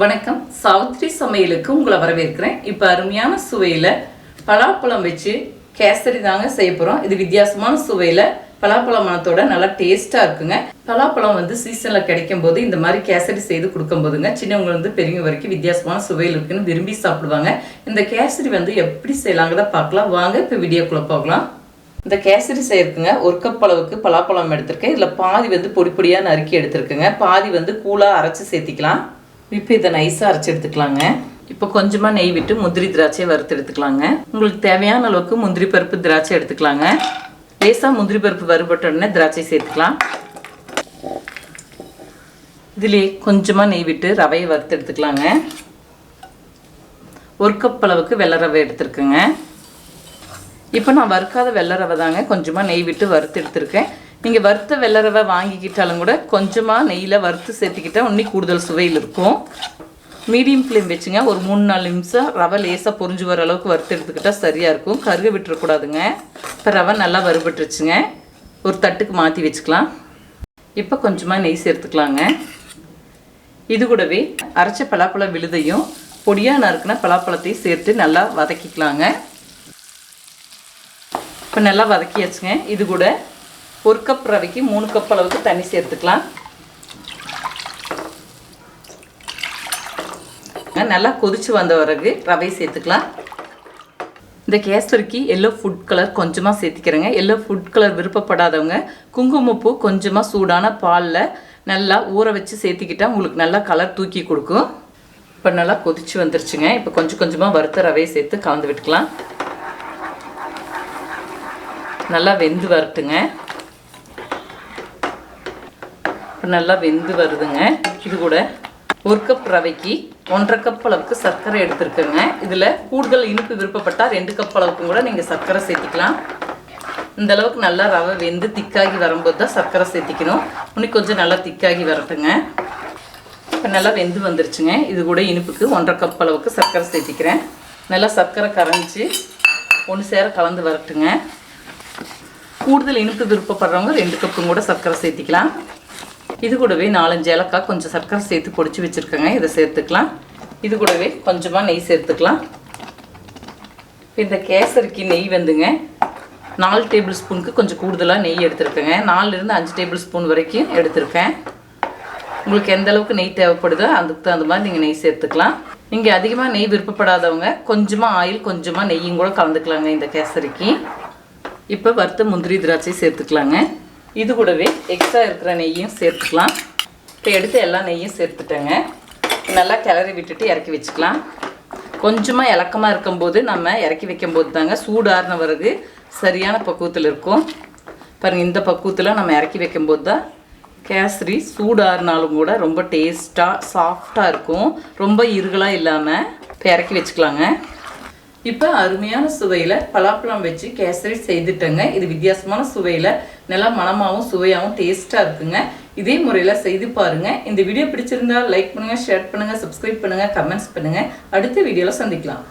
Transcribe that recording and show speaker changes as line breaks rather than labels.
வணக்கம். சாவித்ரி சமையலுக்கு உங்களை வரவேற்கிறேன். இப்போ அருமையான சுவையில் பலாப்பழம் வச்சு கேசரி தாங்க செய்ய போகிறோம் இது வித்தியாசமான சுவையில் பலாப்பழம் மணத்தோட நல்லா டேஸ்ட்டாக இருக்குங்க. பலாப்பழம் வந்து சீசனில் கிடைக்கும் போது இந்த மாதிரி கேசரி செய்து கொடுக்கும் போதுங்க சின்னவங்க வந்து பெரியவங்க வரைக்கும் வித்தியாசமான சுவையில் இருக்குன்னு விரும்பி சாப்பிடுவாங்க. இந்த கேசரி வந்து எப்படி செய்யலாங்கிறத பார்க்கலாம். வாங்க இப்போ வீடியோக்குள்ளே போகலாம். இந்த கேசரி செய்யறதுக்குங்க ஒரு கப் அளவுக்கு பலாப்பழம் எடுத்திருக்கேன். இதில் பாதி வந்து பொடி பொடியாக நறுக்கி எடுத்திருக்குங்க. பாதி வந்து கூலாக அரைச்சி சேர்த்திக்கலாம். இப்போ இதை நைஸாக அரைச்சி எடுத்துக்கலாங்க. இப்போ கொஞ்சமாக நெய் விட்டு முந்திரி திராட்சையை வறுத்து எடுத்துக்கலாங்க. உங்களுக்கு தேவையான அளவுக்கு முந்திரி பருப்பு திராட்சை எடுத்துக்கலாங்க. லேசாக முந்திரி பருப்பு வறுபட்ட உடனே திராட்சை சேர்த்துக்கலாம். இதுலேயே கொஞ்சமாக நெய் விட்டு ரவையை வறுத்து எடுத்துக்கலாங்க. ஒரு கப் அளவுக்கு வெள்ளை ரவை எடுத்துருக்குங்க. இப்போ நான் வறுக்காத வெள்ளை ரவை தாங்க கொஞ்சமாக நெய் விட்டு வறுத்து எடுத்துருக்கேன். நீங்கள் வறுத்த வெள்ளை ரவை வாங்கிக்கிட்டாலும் கூட கொஞ்சமாக நெய்யில் வறுத்து சேர்த்துக்கிட்டால் இன்னும் கூடுதல் சுவையில் இருக்கும். மீடியம் ஃப்ளேம் வச்சுங்க. ஒரு மூணு நாலு நிமிஷம் ரவை லேசாக பொரிஞ்சு வர அளவுக்கு வறுத்து எடுத்துக்கிட்டால் சரியாக இருக்கும். கருக விட்டுறக்கூடாதுங்க இப்போ ரவை நல்லா வறுபட்டுருச்சுங்க. ஒரு தட்டுக்கு மாற்றி வச்சுக்கலாம். இப்போ கொஞ்சமாக நெய் சேர்த்துக்கலாங்க. இது கூடவே அரைச்ச பலாப்பழம் விழுதையும் பொடியாக நறுக்கின பலாப்பழத்தையும் சேர்த்து நல்லா வதக்கிக்கலாங்க. இப்போ நல்லா வதக்கியாச்சுங்க. இது கூட ஒரு கப் ரவைக்கு மூணு கப் அளவுக்கு தண்ணி சேர்த்துக்கலாம். நல்லா கொதிச்சு வந்த பிறகு ரவை சேர்த்துக்கலாம். இந்த கேசரிக்கு எல்லோ ஃபுட் கலர் கொஞ்சமாக சேர்த்திக்கிறேங்க. எல்லோ ஃபுட் கலர் விருப்பப்படாதவங்க குங்குமப்பூ கொஞ்சமாக சூடான பாலில் நல்லா ஊற வச்சு சேர்த்துக்கிட்டால் உங்களுக்கு நல்லா கலர் தூக்கி கொடுக்கும். இப்போ நல்லா கொதிச்சு வந்துருச்சுங்க. இப்போ கொஞ்சம் கொஞ்சமாக வறுத்த ரவையை சேர்த்து கலந்து விட்டுக்கலாம். நல்லா வெந்து வரட்டுங்க. இப்போ நல்லா வெந்து வருதுங்க. இது கூட ஒரு கப் ரவைக்கு ஒன்றரை கப் அளவுக்கு சர்க்கரை எடுத்துருக்கேங்க. இதில் கூடுதல் இனிப்பு விருப்பப்பட்டால் ரெண்டு கப் அளவுக்கும் கூட நீங்கள் சர்க்கரை சேர்த்திக்கலாம். இந்த அளவுக்கு நல்லா ரவை வெந்து திக்காகி வரும்போது தான் சர்க்கரை சேர்த்திக்கணும். இன்னும் கொஞ்சம் நல்லா திக்காகி வரட்டுங்க. இப்போ நல்லா வெந்து வந்துருச்சுங்க. இது கூட இனிப்புக்கு ஒன்றரை கப் அளவுக்கு சர்க்கரை சேர்த்திக்கிறேன். நல்லா சர்க்கரை கரைஞ்சி ஒன்று சேர கலந்து வரட்டுங்க. கூடுதல் இனிப்பு விருப்பப்படுறவங்க ரெண்டு கப்பும் கூட சர்க்கரை சேர்த்திக்கலாம். இது கூடவே நாலஞ்சு ஏலக்காய் கொஞ்சம் சர்க்கரை சேர்த்து பொடிச்சு வச்சுருக்கேங்க. இதை சேர்த்துக்கலாம். இது கூடவே கொஞ்சமாக நெய் சேர்த்துக்கலாம். இந்த கேசரிக்கு நெய் வந்துங்க. நாலு டேபிள் ஸ்பூனுக்கு கொஞ்சம் கூடுதலாக நெய் எடுத்திருக்கேங்க. நாலுலேருந்து அஞ்சு டேபிள் ஸ்பூன் வரைக்கும் எடுத்திருக்கேன். உங்களுக்கு எந்த அளவுக்கு நெய் தேவைப்படுதோ அதுக்கு தகுந்த மாதிரி நீங்கள் நெய் சேர்த்துக்கலாம். நீங்கள் அதிகமாக நெய் விருப்பப்படாதவங்க கொஞ்சமாக ஆயில் கொஞ்சமாக நெய்யும் கூட கலந்துக்கலாங்க இந்த கேசரிக்கு. இப்போ வறுத்த முந்திரி திராட்சை சேர்த்துக்கலாங்க. இது கூடவே எக்ஸ்ட்ரா இருக்கிற நெய்யும் சேர்த்துக்கலாம். இப்போ எடுத்து எல்லா நெய்யும் சேர்த்துட்டேங்க. நல்லா கிளறி விட்டுட்டு இறக்கி வச்சுக்கலாம். கொஞ்சமாக இலக்கமாக இருக்கும்போது நம்ம இறக்கி வைக்கும்போது தாங்க சூடாறின பிறகு சரியான பக்குவத்தில் இருக்கும். பாருங்கள் இந்த பக்குவத்தில் நம்ம இறக்கி வைக்கும்போது தான் கேசரி சூடாறினாலும் கூட ரொம்ப டேஸ்ட்டாக சாஃப்டாக இருக்கும். ரொம்ப இருகலாக இல்லாமல் இப்போ இறக்கி வச்சுக்கலாங்க. இப்போ அருமையான சுவையில் பலாப்பழம் வச்சு கேசரி செய்துட்டேங்க. இது வித்தியாசமான சுவையில் நல்லா மனமாகவும் சுவையாகவும் டேஸ்ட்டாக இருக்குங்க. இதே முறையில் செய்து பாருங்கள் இந்த வீடியோ பிடிச்சிருந்தா லைக் பண்ணுங்கள் ஷேர் பண்ணுங்கள் சப்ஸ்கிரைப் பண்ணுங்கள் கமெண்ட்ஸ் பண்ணுங்கள் அடுத்த வீடியோவில் சந்திக்கலாம்.